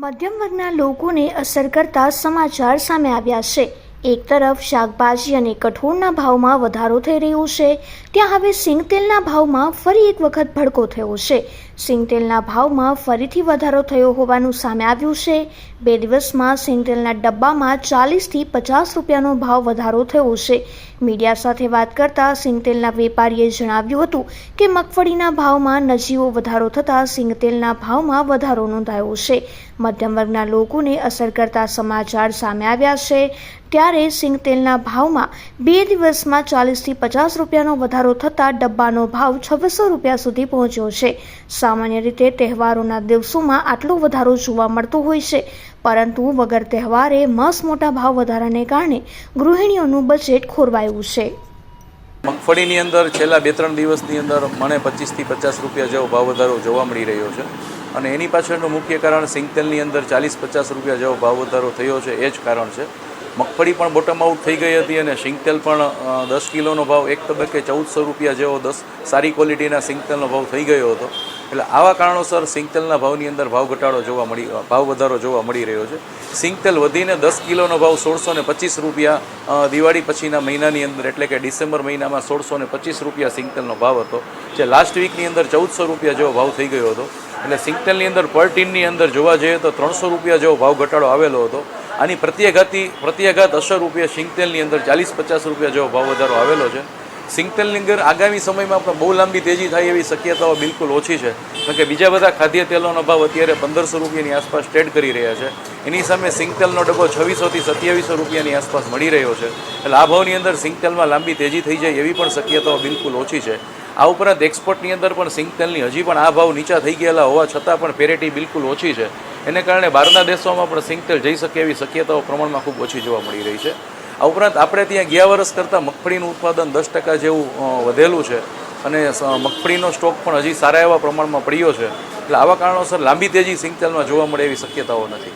મધ્યમ વર્ગના લોકોને અસર કરતા સમાચાર સામે આવ્યા છે. એક તરફ શાકભાજી અને કઠોળના ભાવમાં વધારો થઈ રહ્યો છે. ત્યાં હવે સિંગતેલના ભાવમાં ફરી એક વખત ભડકો થયો છે. સિંગતેલના ભાવમાં ફરીથી વધારો થયો હોવાનું સામે આવ્યું છે. બે દિવસમાં સિંગતેલના ડબ્બામાં ચાલીસથી પચાસ રૂપિયાનો ભાવ વધારો થયો છે. મીડિયા સાથે વાત કરતા સિંગતેલના વેપારીએ જણાવ્યું હતું કે મગફળીના ભાવમાં નજીવો વધારો થતાં સિંગતેલના ભાવમાં વધારો નોંધાયો છે. મધ્યમ વર્ગના લોકોને અસર કરતા સમાચાર સામે આવ્યા છે. ત્યારે સિંગતેલના ભાવમાં બે દિવસમાં ચાલીસથી પચાસ રૂપિયાનો વધારો થતાં ડબ્બાનો ભાવ છવ્વીસો રૂપિયા સુધી પહોંચ્યો છે. સામાન્ય રીતે તહેવારોના દિવસોમાં આટલો વધારો જોવા મળતો હોય છે, પરંતુ વગર તહેવારે મસ મોટા ભાવ વધારાને કારણે ગૃહિણીઓનું બજેટ ખોરવાયું છે. મગફળીની અંદર છેલ્લા બે ત્રણ દિવસની અંદર મને પચીસથી પચાસ રૂપિયા જેવો ભાવ વધારો જોવા મળી રહ્યો છે. અને એની પાછળનું મુખ્ય કારણ સિંગતેલની અંદર ચાલીસ પચાસ રૂપિયા જેવો ભાવ વધારો થયો છે એ જ કારણ છે. મગફળી પણ બોટમ આઉટ થઈ ગઈ હતી અને સિંગતેલ પણ દસ કિલોનો ભાવ એક તબક્કે ચૌદસો રૂપિયા જેવો દસ સારી ક્વોલિટીના સિંગતેલનો ભાવ થઈ ગયો હતો. એટલે આવા કારણોસર સિંગતેલના ભાવની અંદર ભાવ ઘટાડો જોવા મળી ભાવ વધારો જોવા મળી રહ્યો છે. સિંગતેલ વધીને દસ કિલોનો ભાવ સોળસો ને પચીસ રૂપિયા દિવાળી પછીના મહિનાની અંદર એટલે કે ડિસેમ્બર મહિનામાં સોળસો ને પચીસ રૂપિયા સિંગતેલનો ભાવ હતો, જે લાસ્ટ વીકની અંદર ચૌદસો રૂપિયા જેવો ભાવ થઈ ગયો હતો. એટલે સિંગતેલની અંદર પર ટીનની અંદર જોવા જઈએ તો ત્રણસો રૂપિયા જેવો ભાવ ઘટાડો આવેલો હતો. આની પ્રત્યાઘાતી, પ્રત્યાઘાત અસર રૂપિયા સિંગતેલની અંદર ચાલીસ પચાસ રૂપિયા જેવો ભાવ વધારો આવેલો છે. સિંગતેલની અંદર આગામી સમયમાં પણ બહુ લાંબી તેજી થાય એવી શક્યતાઓ બિલકુલ ઓછી છે. કારણ કે બીજા બધા ખાદ્ય તેલોનો ભાવ અત્યારે પંદરસો રૂપિયાની આસપાસ ટ્રેડ કરી રહ્યા છે. એની સામે સિંગતેલનો ડબ્બો છવ્વીસોથી સત્યાવીસો રૂપિયાની આસપાસ મળી રહ્યો છે. એટલે આ ભાવની અંદર સિંગતેલમાં લાંબી તેજી થઈ જાય એવી પણ શક્યતાઓ બિલકુલ ઓછી છે. આ ઉપરાંત એક્સપોર્ટની અંદર પણ સિંગતેલની હજી પણ આ ભાવ નીચા થઈ ગયેલા હોવા છતાં પણ પેરેટી બિલકુલ ઓછી છે. એને કારણે બહારના દેશોમાં પણ સિંગતેલ જઈ શકે એવી શક્યતાઓ પ્રમાણમાં ખૂબ ઓછી જોવા મળી રહી છે. આ ઉપરાંત આપણે ત્યાં ગયા વર્ષ કરતાં મગફળીનું ઉત્પાદન દસ ટકા જેવું વધેલું છે. અને મગફળીનો સ્ટોક પણ હજી સારા એવા પ્રમાણમાં પડ્યો છે. એટલે આવા કારણોસર લાંબી તેજી સિંગતેલમાં જોવા મળે એવી શક્યતાઓ નથી.